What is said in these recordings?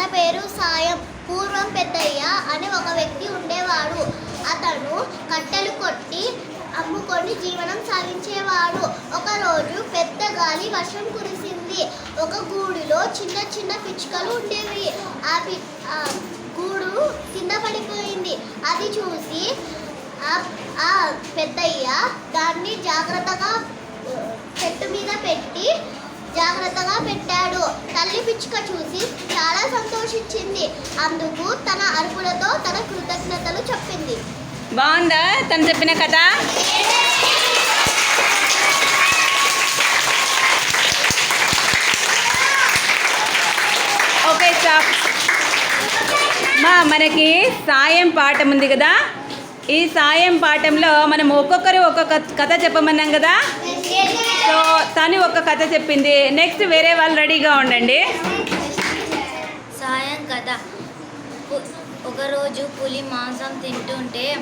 అత పేరు సాయం. పూర్వం పెద్దయ్య అని ఒక వ్యక్తి ఉండేవాడు. అతను కట్టెలు కొట్టి అమ్ముకొని జీవనం సాగించేవాడు. ఒకరోజు పెద్ద గాలి వర్షం కురిసింది. ఒక గూడులో చిన్న చిన్న పిచ్చుకలు ఉండేవి. ఆ పి ఆ గూడు కింద పడిపోయింది. అది చూసి ఆ- పెద్దయ్య దాన్ని జాగ్రత్తగా చెట్టు మీద పెట్టి జాగ్రత్తగా పెట్టాడు. తల్లి పిచ్చుక చూసి చాలా సంతోషించింది. అందుకు తన అరుపులతో తన కృతజ్ఞతలు చెప్పింది. బాగుందా? తను చెప్పిన కథ? Okay stop. మా మనకి సాయం పాఠం ఉంది కదా? ఈ సాయం పాఠంలో మనం ఒక్కొక్కరు ఒక్కొక్క కథ చెప్పమన్నాం కదా? సో తను ఒక కథ చెప్పింది. నెక్స్ట్ వేరే వాళ్ళు రెడీగా ఉండండి. సాయం కథ. ఒకరోజు పులి మాంసం తింటుంటే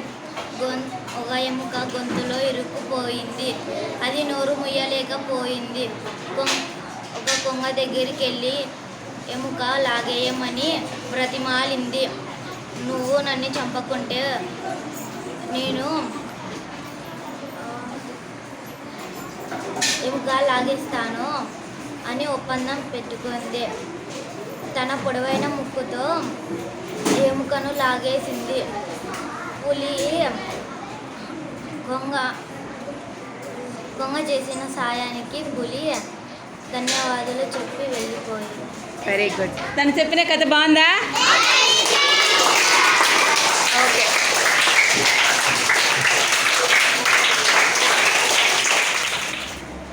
గొం ఒక ఎముక గొంతులో ఇరుక్కుపోయింది. అది నోరు ముయ్యలేకపోయింది. కొం- ఒక కొంగ దగ్గరికి వెళ్ళి ఎముక లాగేయమని బ్రతిమాలింది నువ్వు నన్ను చంపకుంటే నేను ఇవిగా ఎముక లాగేస్తాను అని ఒప్పందం పెట్టుకుంది. తన పొడవైన ముక్కుతో ఎముకను లాగేసింది. పులి కొంగ కొంగ చేసిన సాయానికి పులి ధన్యవాదాలు చెప్పి వెళ్ళిపోయింది. వెరీ గుడ్ తను చెప్పిన కథ బాగుందా ఓకే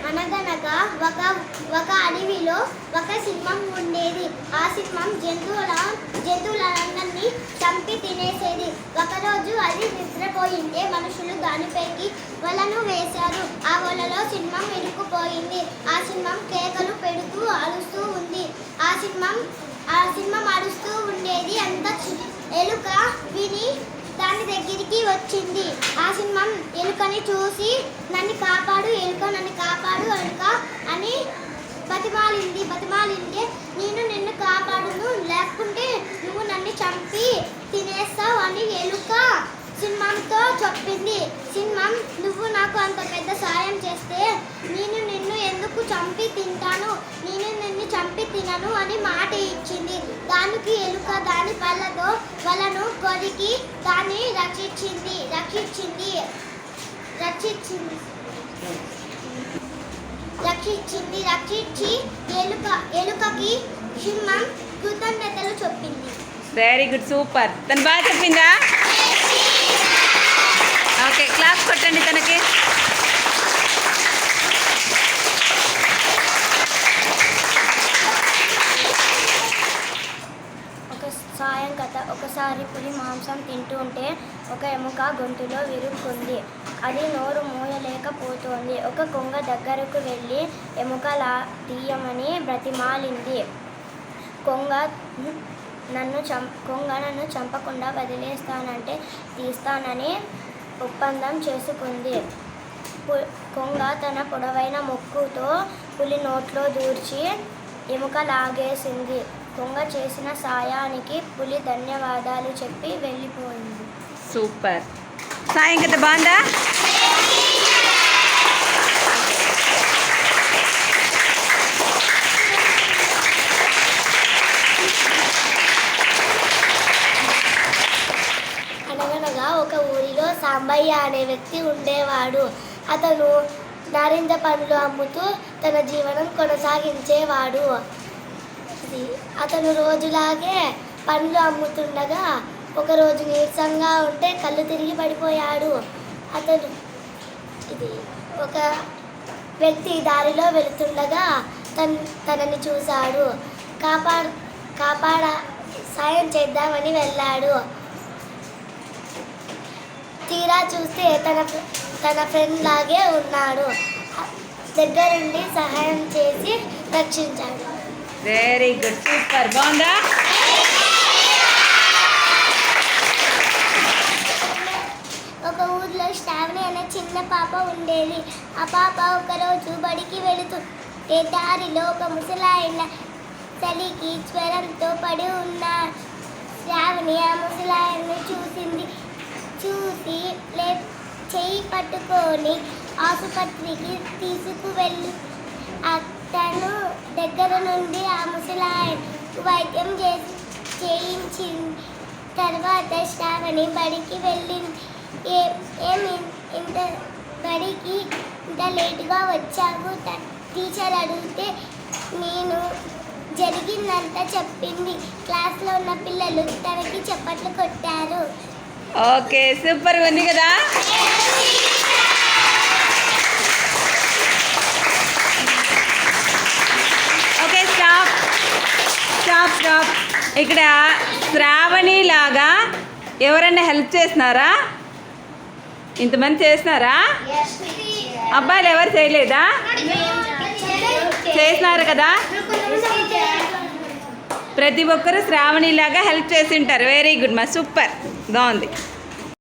అనగనగా ఒక ఒక అడవిలో ఒక సింహం ఆ సింహం జంతువుల జంతువులందరినీ చంపి తినేసేది. ఒకరోజు అది నిద్రపోయింటే మనుషులు దానిపైకి వలను వేశారు. ఆ వలలో సింహం ఇరుక్కుపోయింది. ఆ సింహం కేకలు పెడుతూ అరుస్తూ ఉంది. ఆ సింహం ఆ సింహం అరుస్తూ ఉండేది. అంత ఎలుక విని దాని దగ్గరికి వచ్చింది. ఆ సింహం ఎలుకని చూసి నన్ను కాపాడు ఎలుక నన్ను కాపాడు ఎలుక అని బతిమాలింది బతిమాలింది. నేను నిన్ను కాపాడును. లేకుంటే నువ్వు నన్ను చంపి తినేస్తావు అని ఎలుక సింహంతో చెప్పింది. సింహం నువ్వు నాకు అంత పెద్ద సాయం చేస్తే నేను నిన్ను ఎందుకు చంపి తింటాను? నేను నిన్ను చంపి తినను అని మాట ఇచ్చింది. దానికి ఎలుక దాని పళ్ళతో వలను కొరికి దాన్ని రక్షించింది రక్షించింది రక్షించింది. రక్షించింది రక్షించి ఎలుక ఎలుకకి సింహం కృతజ్ఞతలు చెప్పింది. వెరీ గుడ్ సూపర్ తను బాగా చెప్పిందా? ఓకే క్లాస్ కొట్టండి తనకి ఒక సాయం కథ ఒకసారి పులి మాంసం తింటూ ఉంటే ఒక ఎముక గొంతులో విరుక్కుంది. అది నోరు మూయలేకపోతోంది. ఒక కొంగ దగ్గరకు వెళ్ళి ఎముక లా తీయమని బ్రతిమాలింది. కొంగ నన్ను చం కొంగ నన్ను చంపకుండా వదిలేస్తానంటే తీస్తానని ఒప్పందం చేసుకుంది. పు- కొంగ తన పొడవైన ముక్కుతో పులి నోట్లో దూర్చి ఎముక లాగేసింది. కొంగ చేసిన సాయానికి పులి ధన్యవాదాలు చెప్పి వెళ్ళిపోయింది. సూపర్. సాయం కథ బాగుందా? అనగనగా ఒక ఊరిలో సాంబయ్య అనే వ్యక్తి ఉండేవాడు. అతను నారింజ పండ్లు అమ్ముతూ తన జీవనం కొనసాగించేవాడు. చేసి అతను రోజులాగే పండ్లు అమ్ముతుండగా ఒకరోజు నీరసంగా ఉంటే కళ్ళు తిరిగి పడిపోయాడు అతను. ఇది ఒక వ్యక్తి దారిలో వెళుతుండగా తన్ తనని చూశాడు. కాపాడ కాపాడ సాయం చేద్దామని వెళ్ళాడు. తీరా చూస్తే తన తన ఫ్రెండ్ లాగే ఉన్నాడు. దగ్గరుండి సహాయం చేసి రక్షించాడు. వెరీ గుడ్ సూపర్ బాగుందా? ఒక ఊర్లో శ్రావణి అనే చిన్న పాప ఉండేది. ఆ పాప ఒకరోజు బడికి వెళుతుంటే దారిలో ఒక ముసలాయన చలికి జ్వరంతో పడి ఉన్న శ్రావణి ఆ ముసలాయన్ని చూసింది. చూసి లే చేయి పట్టుకొని ఆసుపత్రికి తీసుకువెళ్ళి అతను దగ్గర నుండి ఆ ముసలాయన వైద్యం చేసి చేయించింది తర్వాత శ్రావణి బడికి వెళ్ళింది. ఏ ఏమి ఇంత బడికి ఇంత లేటుగా వచ్చావు? టీచర్ అడిగితే నేను జరిగిందంతా చెప్పింది. క్లాస్లో ఉన్న పిల్లలు తనకి చప్పట్లు కొట్టారు. ఓకే సూపర్ ఉంది కదా ఓకే స్టాప్ స్టాప్ ఇక్కడ శ్రావణి లాగా ఎవరైనా హెల్ప్ చేసినారా ఇంతమంది చేసినారా అబ్బాయిలు ఎవరు చేయలేదా? చేసినారు కదా? ప్రతి ఒక్కరు శ్రావణి లాగా హెల్ప్ చేసి ఉంటారు. వెరీ గుడ్ మా సూపర్. బాగుంది.